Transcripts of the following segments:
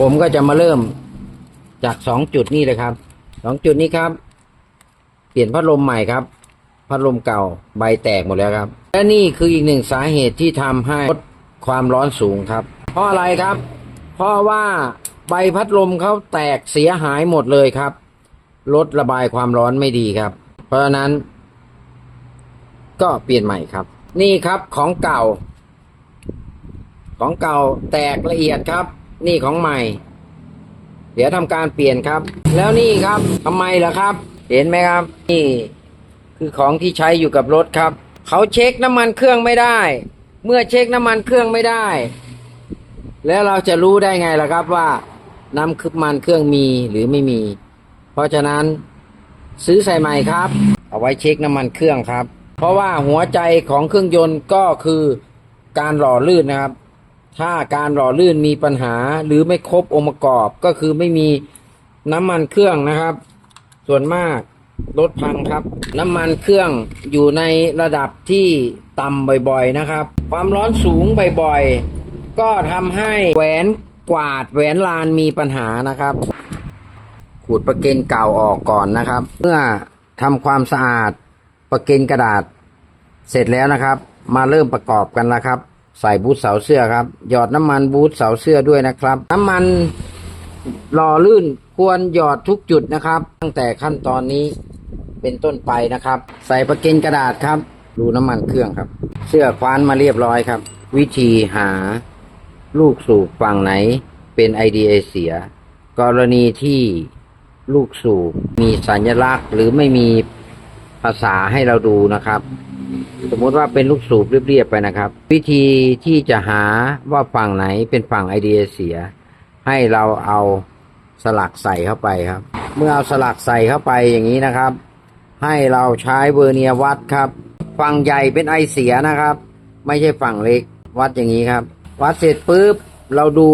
ผมก็จะมาเริ่มจากสองจุดนี้เลยครับสองจุดนี้ครับ เปลี่ยนพัดลมใหม่ครับ พัดลมเก่าใบแตกหมดแล้วครับ และนี่คืออีกหนึ่งสาเหตุที่ทำให้ลดความร้อนสูงครับ เพราะอะไรครับ เพราะว่าใบพัดลมเขาแตกเสียหายหมดเลยครับลดระบายความร้อนไม่ดีครับ เพราะฉะนั้น ก็เปลี่ยนใหม่ครับ นี่ครับของเก่า ของเก่าแตกละเอียดครับ นี่ของใหม่ เดี๋ยวทำการเปลี่ยนครับ แล้วนี่ครับทำไมล่ะครับ เห็นไหมครับ นี่ คือของที่ใช้อยู่กับรถครับ เขาเช็คน้ำมันเครื่องไม่ได้ เมื่อเช็คน้ำมันเครื่องไม่ได้ แล้วเราจะรู้ได้ไงล่ะครับว่า น้ำมันเครื่องมีหรือไม่มี เพราะฉะนั้นซื้อใส่ใหม่ครับ เอาไว้เช็คน้ำมันเครื่องครับ เพราะว่าหัวใจของเครื่องยนต์ก็คือการหล่อลื่นนะครับ ถ้าการหล่อลื่นมีปัญหาหรือไม่ครบองค์ประกอบก็คือไม่มีน้ำมันเครื่องนะครับ ส่วนมากรถพังครับ น้ำมันเครื่องอยู่ในระดับที่ต่ำบ่อยๆนะครับ ความร้อนสูงบ่อยๆ ก็ทำให้แหวนกวาดแหวนลานมีปัญหานะครับ ขูดประเก็นเก่าออกก่อนนะครับ เมื่อทำความสะอาดประเก็นกระดาษเสร็จแล้วนะครับ มาเริ่มประกอบกันแล้วครับ ใส่บูทเสาเสื้อครับ หยอดน้ำมันบูทเสาเสื้อด้วยนะครับ น้ำมันหล่อลื่นควรหยอดทุกจุดนะครับ ตั้งแต่ขั้นตอนนี้เป็นต้นไปนะครับ ใส่ประเก็นกระดาษครับ ดูน้ำมันเครื่องครับ เสื้อคว้านมาเรียบร้อยครับ วิธีหาลูกสูบฝั่งไหนเป็นไอเดียเสีย กรณีที่ลูกสูบมีสัญลักษณ์ หรือไม่มีภาษาให้เราดูนะครับ สมมติว่าเป็นลูกสูบเรียบๆไปนะครับ วิธีที่จะหาว่าฝั่งไหนเป็นฝั่งไอเดียเสีย ให้เราเอาสลักใส่เข้าไปครับ เมื่อเอาสลักใส่เข้าไปอย่างนี้นะครับ ให้เราใช้เวอร์เนียวัดครับ ฝั่งใหญ่เป็นไอเสียนะครับ ไม่ใช่ฝั่งเล็กวัดอย่างนี้ครับ วัดเสร็จปุ๊บเราดู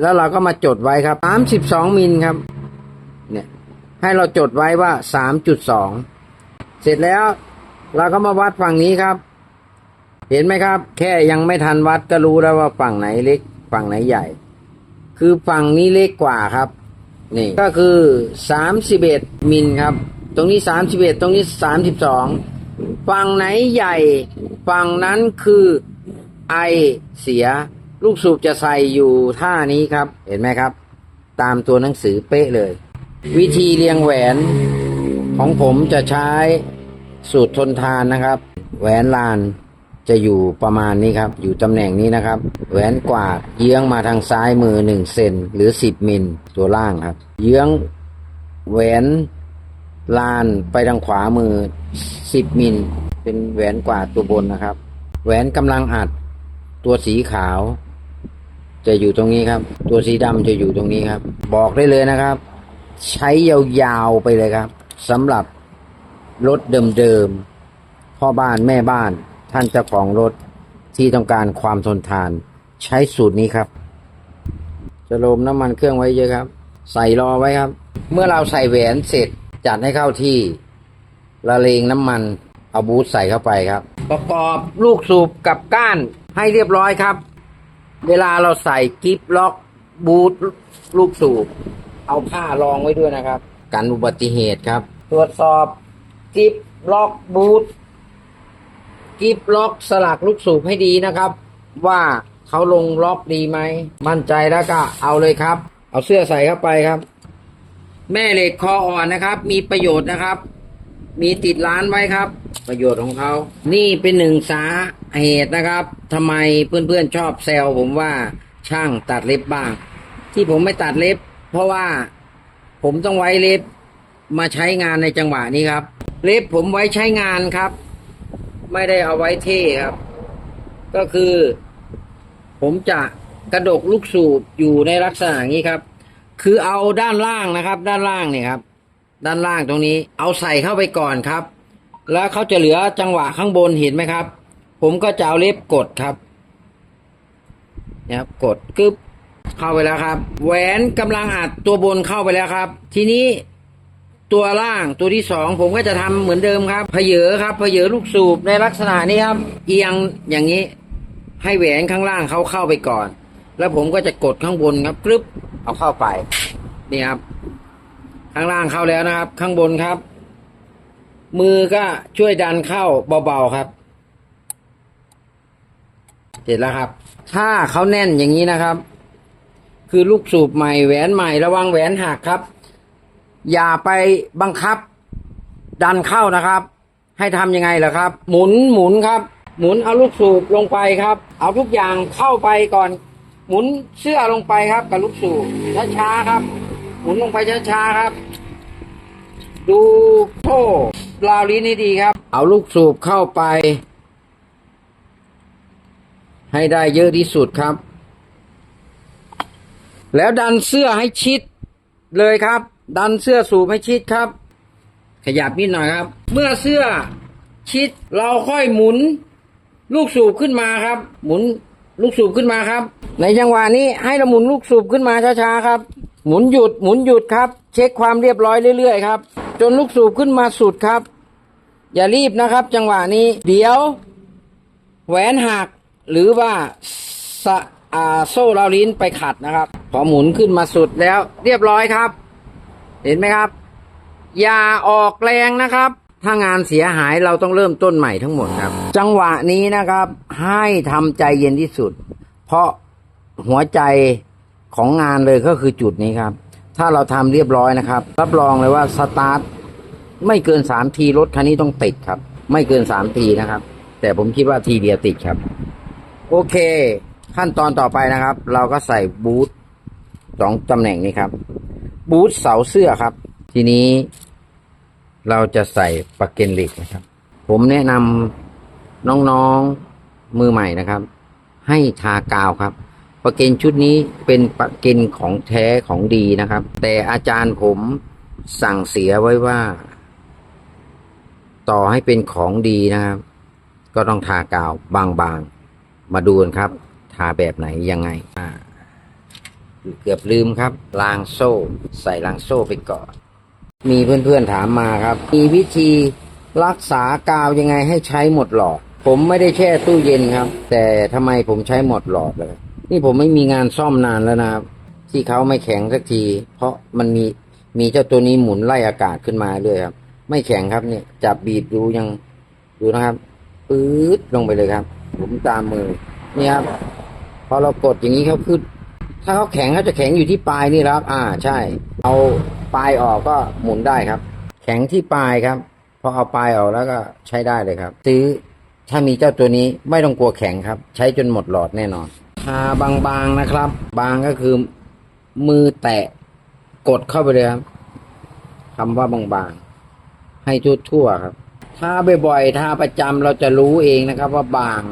แล้วเราก็มาจดไว้ครับ 32มิลครับเนี่ยให้เราจดไว้ว่า 3.2 เสร็จแล้ว เราก็มาวัดฝั่งนี้ครับ เห็นไหมครับ แค่ยังไม่ทันวัดก็รู้แล้วว่าฝั่งไหนเล็ก ฝั่งไหนใหญ่ คือฝั่งนี้เล็กกว่าครับ นี่ก็คือสามสิบเอ็ดมิลครับ ตรงนี้สามสิบเอ็ดตรงนี้สามสิบสองฝั่งไหนใหญ่ ฝั่งนั้นคือไอเสีย ลูกสูบจะใส่อยู่ท่านี้ครับ เห็นไหมครับ ตามตัวหนังสือเป๊ะเลย วิธีเรียงแหวนของผมจะใช้ สูตรทนทานนะครับ แหวนลานจะอยู่ประมาณนี้ครับ อยู่ตำแหน่งนี้นะครับ แหวนกวาดเยื้องมาทางซ้ายมือหนึ่งเซนหรือสิบมิลตัวล่างครับ เยื้องแหวนลานไปทางขวามือสิบมิลเป็นแหวนกวาดตัวบนนะครับ แหวนกำลังอัดตัวสีขาว จะอยู่ตรงนี้ครับ ตัวสีดำจะอยู่ตรงนี้ครับ บอกได้เลยนะครับ ใช้ยาวๆไปเลยครับสำหรับ รถเดิมๆ พ่อบ้านแม่บ้านท่านเจ้าของรถที่ต้องการความทนทาน ใช้สูตรนี้ครับ จะลมน้ำมันเครื่องไว้เยอะครับ ใส่รอไว้ครับ เมื่อเราใส่แหวนเสร็จจัดให้เข้าที่ละเลงน้ำมันเอาบูทใส่เข้าไปครับ ประกอบลูกสูบกับก้านให้เรียบร้อยครับ เวลาเราใส่กิฟล็อกบูทลูกสูบ เอาผ้ารองไว้ด้วยนะครับ กันอุบัติเหตุครับ ตรวจสอบ กิฟล็อกบูทกิฟล็อกสลักลูกสูบให้ดีนะครับ ว่าเขาลงล็อกดีไหม มั่นใจแล้วก็เอาเลยครับ เอาเสื้อใส่เข้าไปครับ แม่เหล็กคออ่อนนะครับ มีประโยชน์นะครับ มีติดร้านไว้ครับ ประโยชน์ของเขา นี่เป็นหนึ่งสาเหตุนะครับทำไมเพื่อนๆชอบแซวผมว่าช่างตัดเล็บบ้าง ที่ผมไม่ตัดเล็บ เพราะว่าผมต้องไว้เล็บมาใช้งานในจังหวะนี้ครับ เล็บผมไว้ใช้งานครับ ไม่ได้เอาไว้เท่ครับ ก็คือ ผมจะกระดกลูกสูบอยู่ในลักษณะนี้ครับ คือเอาด้านล่างนะครับ ด้านล่างเนี่ยครับ ด้านล่างตรงนี้ เอาใส่เข้าไปก่อนครับ แล้วเขาจะเหลือจังหวะข้างบนเห็นไหมครับ ผมก็จะเอาเล็บกดครับเนี่ยครับกดกึบเข้าไปแล้วครับ แหวนกำลังอัดตัวบนเข้าไปแล้วครับ ทีนี้ ตัวล่างตัวที่สองผมก็จะทำเหมือนเดิมครับเพเยอครับเพเยอลูกสูบในลักษณะนี้ครับ เอียงอย่างนี้ ให้แหวนข้างล่างเขาเข้าไปก่อน แล้วผมก็จะกดข้างบนครับกรึบเอาเข้าไปนี่ครับ ข้างล่างเข้าแล้วนะครับ ข้างบนครับ มือก็ช่วยดันเข้าเบาๆครับเสร็จแล้วครับ ถ้าเขาแน่นอย่างนี้นะครับ คือลูกสูบใหม่แหวนใหม่ระวังแหวนหักครับ อย่าไปบังคับ ดันเข้านะครับ ให้ทำยังไงล่ะครับ หมุนหมุนครับ หมุนเอาลูกสูบลงไปครับ เอาทุกอย่างเข้าไปก่อน หมุนเสื้อลงไปครับ กับลูกสูบช้าๆครับ หมุนลงไปช้าๆครับ ดูโซ่ราวลิ้นให้ดีครับ เอาลูกสูบเข้าไป ให้ได้เยอะที่สุดครับ แล้วดันเสื้อให้ชิดเลยครับ ดันเสื้อสูบให้ชิดครับ ขยับนิดหน่อยครับ เมื่อเสื้อชิดเราค่อยหมุน ลูกสูบขึ้นมาครับ หมุนลูกสูบขึ้นมาครับ ในจังหวะนี้ให้เราหมุนลูกสูบขึ้นมาช้าๆครับ หมุนหยุดหมุนหยุดครับ เช็คความเรียบร้อยเรื่อยๆครับ จนลูกสูบขึ้นมาสุดครับ อย่ารีบนะครับ จังหวะนี้ เดี๋ยว แหวนหักหรือว่าสะอาโซ่เราลิ้นไปขัดนะครับ พอหมุนขึ้นมาสุดแล้ว เรียบร้อยครับ เห็นไหมครับ อย่าออกแรงนะครับ ถ้างานเสียหายเราต้องเริ่มต้นใหม่ทั้งหมดครับ จังหวะนี้นะครับ ให้ทำใจเย็นที่สุด เพราะหัวใจของงานเลยก็คือจุดนี้ครับ ถ้าเราทำเรียบร้อยนะครับ รับรองเลยว่าสตาร์ทไม่เกินสามทีรถคันนี้ต้องติดครับ ไม่เกินสามทีนะครับ แต่ผมคิดว่าทีเดียวติดครับ โอเค ขั้นตอนต่อไปนะครับ เราก็ใส่บูทสองตำแหน่งนี้ครับ บูทเสาเสื้อครับ ทีนี้ เราจะใส่ปากเกนเหล็กนะครับ ผมแนะนำน้องๆมือใหม่นะครับ ให้ทากาวครับปากเกนชุดนี้เป็นปากเกนของแท้ของดีนะครับ แต่อาจารย์ผมสั่งเสียไว้ว่า ต่อให้เป็นของดีนะครับ ก็ต้องทากาวบางๆ มาดูกันครับ ทาแบบไหนยังไงอ่า เกือบลืมครับลางโซ่ ใส่ลางโซ่ไปก่อน มีเพื่อนๆถามมาครับ มีวิธีรักษากาวยังไงให้ใช้หมดหลอด ผมไม่ได้แช่ตู้เย็นครับ แต่ทำไมผมใช้หมดหลอดเลย นี่ผมไม่มีงานซ่อมนานแล้วนะครับ ที่เขาไม่แข็งสักที เพราะมันมีมีเจ้าตัวนี้หมุนไล่อากาศขึ้นมาเรื่อยครับ ไม่แข็งครับเนี่ยจับบีบดูยังดูนะครับปื๊ดลงไปเลยครับ ผมตามมือนี่ครับพอเรากดอย่างนี้เขาขึ้น ถ้าเขาแข็งเขาจะแข็งอยู่ที่ปลายนี่ครับ อ่าใช่ เอาปลายออกก็หมุนได้ครับ แข็งที่ปลายครับพอเอาปลายออกแล้วก็ใช้ได้เลยครับ ซื้อถ้ามีเจ้าตัวนี้ไม่ต้องกลัวแข็งครับ ใช้จนหมดหลอดแน่นอนทาบางๆนะครับ บางก็คือมือแตะกดเข้าไปเลยครับคำว่าบางๆให้ทั่วๆครับทาบ่อยๆทาประจำเราจะรู้เองนะครับ ว่าบาง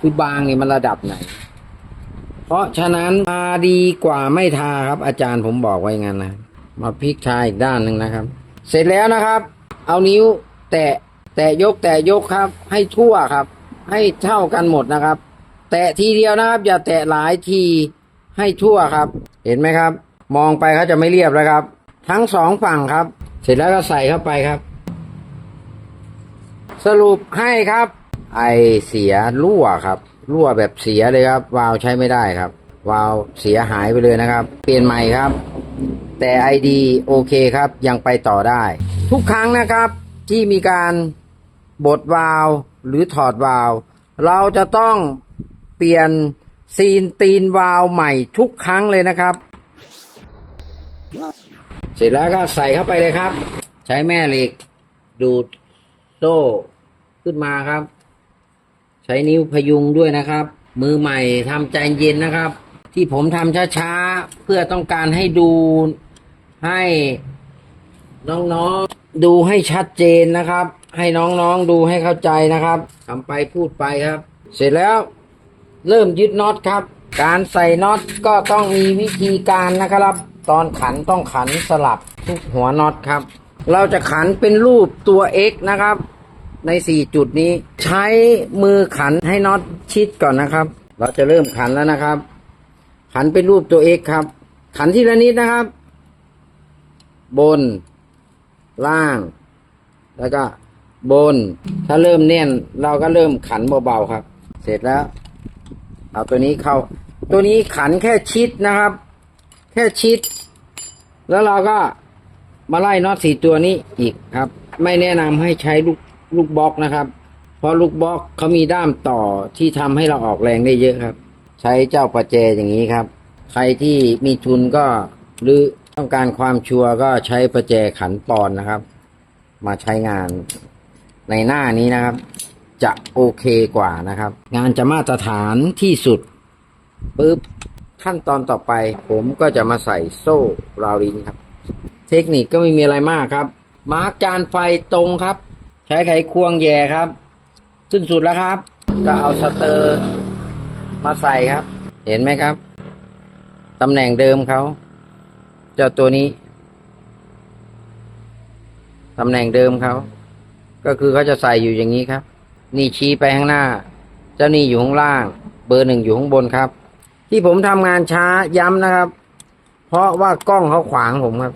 คือบางนี่มันระดับไหน เพราะฉะนั้นทาดีกว่าไม่ทาครับ อาจารย์ผมบอกไว้งั้นนะมาพลิกทาอีกด้านหนึ่งนะครับ เสร็จแล้วนะครับ เอานิ้วแตะแตะยกแตะยกครับ ให้ทั่วครับ ให้เท่ากันหมดนะครับ แตะทีเดียวนะครับ อย่าแตะหลายทีให้ทั่วครับ เห็นไหมครับ มองไปเขาจะไม่เรียบแล้วครับ ทั้งสองฝั่งครับ เสร็จแล้วก็ใส่เข้าไปครับ สรุปให้ครับ ไอเสียรั่วครับ รั่วแบบเสียเลยครับ วาล์วใช้ไม่ได้ครับ วาล์วเสียหายไปเลยนะครับ เปลี่ยนใหม่ครับ แต่ไอดีโอเคครับ ยังไปต่อได้ ทุกครั้งนะครับที่มีการบดวาล์วหรือถอดวาล์วเราจะต้องเปลี่ยนซีนตีนวาล์วใหม่ทุกครั้งเลยนะครับ เสร็จแล้วก็ใส่เข้าไปเลยครับ ใช้แม่เหล็กดูดโซ่ขึ้นมาครับ ช้นิ้วพยุงด้วยนะครับ มือใหม่ทำใจเย็นนะครับ ที่ผมทำช้าๆ เพื่อต้องการให้ดูให้น้องๆดูให้ชัดเจนนะครับ ให้น้องๆดูให้เข้าใจนะครับทำไปพูดไปครับ เสร็จแล้วเริ่มยึดน็อตครับ การใส่น็อตก็ต้องมีวิธีการนะครับ ตอนขันต้องขันสลับทุกหัวน็อตครับ เราจะขันเป็นรูปตัว X นะครับ ในสี่จุดนี้ใช้มือขันให้น็อตชิดก่อนนะครับ เราจะเริ่มขันแล้วนะครับ ขันเป็นรูปตัว X ครับ ขันทีละนิดนะครับ บน ล่าง แล้วก็บน ถ้าเริ่มแน่น เราก็เริ่มขันเบาๆครับ เสร็จแล้ว เอาตัวนี้เข้า ตัวนี้ขันแค่ชิดนะครับ แค่ชิด แล้วเราก็มาไล่น็อตสี่ตัวนี้อีกครับ ไม่แนะนำให้ใช้ลูก ลูกบล็อกนะครับ เพราะลูกบล็อกเขามีด้ามต่อที่ทำให้เราออกแรงได้เยอะครับ ใช้เจ้าประแจอย่างนี้ครับ ใครที่มีทุนก็หรือต้องการความชัวร์ก็ใช้ประแจขันปอนนะครับ มาใช้งานในหน้านี้นะครับ จะโอเคกว่านะครับ งานจะมาตรฐานที่สุดปุ๊บขั้นตอนต่อไปผมก็จะมาใส่โซ่ราวลินครับ เทคนิคก็ไม่มีอะไรมากครับ มาร์กจานไฟตรงครับ ช้ไขควงแย่ครับ สิ้นสุดแล้วครับ ก็เอาสเตอร์มาใส่ครับ เห็นไหมครับ ตำแหน่งเดิมเขา เจ้าตัวนี้ ตำแหน่งเดิมเขา ก็คือเขาจะใส่อยู่อย่างนี้ครับ นี่ชี้ไปข้างหน้า เจ้านี่อยู่ข้างล่าง เบอร์หนึ่งอยู่ข้างบนครับ ที่ผมทำงานช้าย้ำนะครับ เพราะว่ากล้องเขาขวางผมครับ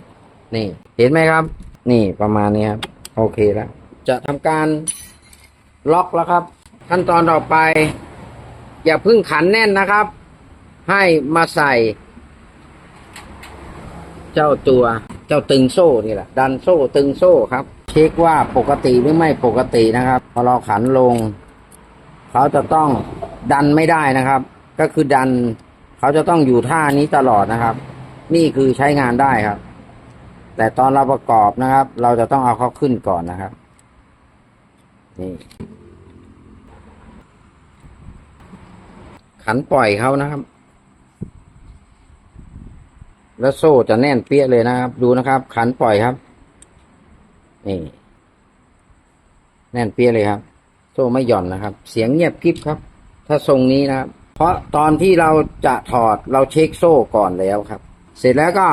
นี่ เห็นไหมครับ นี่ประมาณนี้ครับ โอเคแล้ว จะทำการล็อกแล้วครับ ขั้นตอนต่อไป อย่าพึ่งขันแน่นนะครับ ให้มาใส่ เจ้าตัวเจ้าตึงโซ่นี่แหละดันโซ่ตึงโซ่ครับ เช็คว่าปกติหรือไม่ปกตินะครับ พอเราขันลง เขาจะต้องดันไม่ได้นะครับ ก็คือดัน เขาจะต้องอยู่ท่านี้ตลอดนะครับ นี่คือใช้งานได้ครับ แต่ตอนเราประกอบนะครับ เราจะต้องเอาเขาขึ้นก่อนนะครับ นี่ขันปล่อยเขานะครับ แล้วโซ่จะแน่นเปี้ยเลยนะครับ ดูนะครับ ขันปล่อยครับนี่แน่นเปี้ยเลยครับ โซ่ไม่หย่อนนะครับ เสียงเงียบกริบครับ ถ้าทรงนี้นะครับ เพราะตอนที่เราจะถอดเราเช็คโซ่ก่อนแล้วครับ เสร็จแล้วก็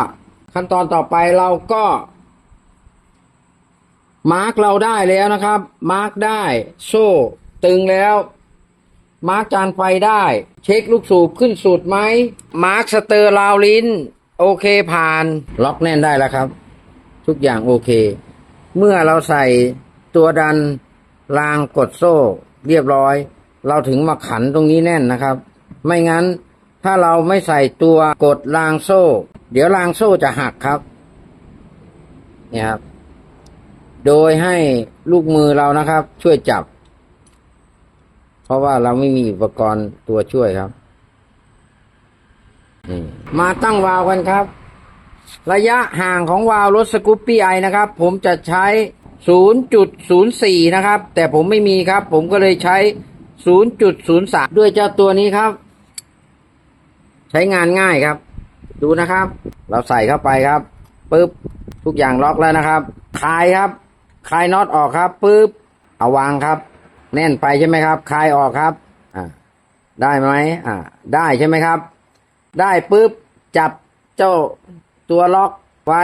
ขั้นตอนต่อไปเราก็ มาร์กเราได้แล้วนะครับ มาร์กได้ โซ่ ตึงแล้ว มาร์กจานไฟได้ เช็คลูกสูบขึ้นสุดไหม มาร์กสเตอร์ราวลิ้น โอเคผ่าน ล็อกแน่นได้แล้วครับ ทุกอย่างโอเค เมื่อเราใส่ตัวดันรางกดโซ่ เรียบร้อย เราถึงมาขันตรงนี้แน่นนะครับ ไม่งั้น ถ้าเราไม่ใส่ตัวกดรางโซ่ เดี๋ยวรางโซ่จะหักครับ เนี่ยครับ โดยให้ลูกมือเรานะครับ ช่วยจับ เพราะว่าเราไม่มีอุปกรณ์ตัวช่วยครับมาตั้งวาล์วกันครับ ระยะห่างของวาล์วรถสกูปปี้ไอนะครับ ผมจะใช้ 0.04 นะครับ แต่ผมไม่มีครับ ผมก็เลยใช้ 0.03 ด้วยเจ้าตัวนี้ครับ ใช้งานง่ายครับ ดูนะครับ เราใส่เข้าไปครับปึ๊บทุกอย่างล็อกแล้วนะครับคลายครับ คลายน็อตออกครับปึ๊บเอาวางครับ แน่นไปใช่ไหมครับ คลายออกครับอ่าได้ไหมอ่าได้ใช่ไหมครับ ได้ปุ๊บจับเจ้าตัวล็อกไว้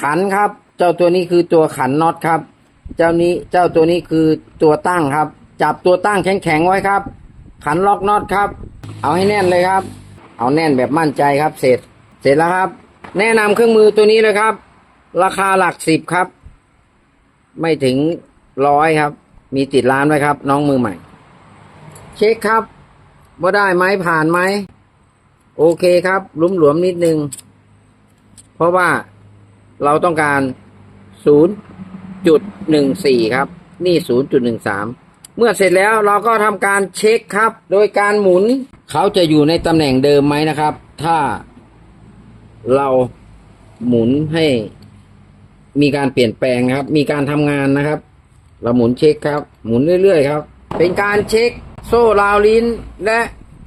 ขันครับ เจ้าตัวนี้คือตัวขันน็อตครับ เจ้านี้เจ้าตัวนี้คือตัวตั้งครับ จับตัวตั้งแข็งๆไว้ครับ ขันล็อกน็อตครับ เอาให้แน่นเลยครับ เอาแน่นแบบมั่นใจครับ เสร็จ เสร็จแล้วครับ แนะนำเครื่องมือตัวนี้เลยครับ ราคาหลักสิบครับ ไม่ถึงร้อยครับ มีติดร้านไว้ครับ น้องมือใหม่ เช็คครับว่าได้ไหมผ่านไหม โอเคครับลุมหลวมๆนิดนึง เพราะว่าเราต้องการ 0.14 ครับ นี่ 0.13 เมื่อเสร็จแล้วเราก็ทำการเช็คครับ โดยการหมุน เขาจะอยู่ในตำแหน่งเดิมไหมนะครับ ถ้าเราหมุนให้ มีการเปลี่ยนแปลงครับ มีการทำงานนะครับ เราหมุนเช็คครับ หมุนเรื่อยๆครับ เป็นการเช็คโซ่ราวลิ้น และ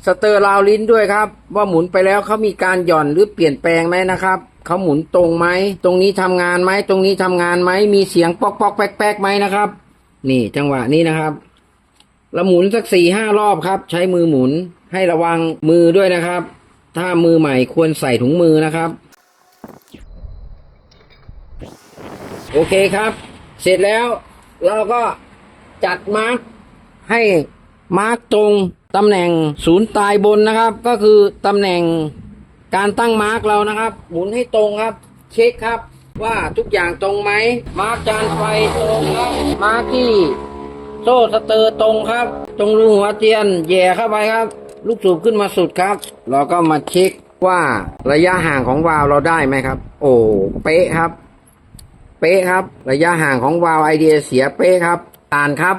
สเตอร์ราวลิ้นด้วยครับ ว่าหมุนไปแล้วเขามีการหย่อนหรือเปลี่ยนแปลงไหมนะครับเขาหมุนตรงไหม ตรงนี้ทำงานไหม ตรงนี้ทำงานไหม มีเสียงปอกปอกๆแป๊กแป๊กๆไหมนะครับ นี่จังหวะนี้นะครับเราหมุนสักสี่ห้ารอบครับ ใช้มือหมุนให้ระวังมือด้วยนะครับ ถ้ามือใหม่ควรใส่ถุงมือนะครับ โอเคครับ เสร็จแล้วเราก็จัดมาร์กให้มาร์กตรงตำแหน่งศูนย์ตายบนนะครับ ก็คือตำแหน่งการตั้งมาร์กเรานะครับ หมุนให้ตรงครับ เช็คครับ ว่าทุกอย่างตรงไหมมาร์กจานไฟตรงครับมาร์กที่โซ่สเตอร์ตรงครับ ตรงรูหัวเทียนแย่เข้าไปครับ ลูกสูบขึ้นมาสุดครับ เราก็มาเช็คว่าระยะห่างของวาล์วเราได้ไหมครับ โอ้เป๊ะครับ เป๊ะครับ ระยะห่างของวาล์วไอเดียเสียเป๊ะครับอ่านครับ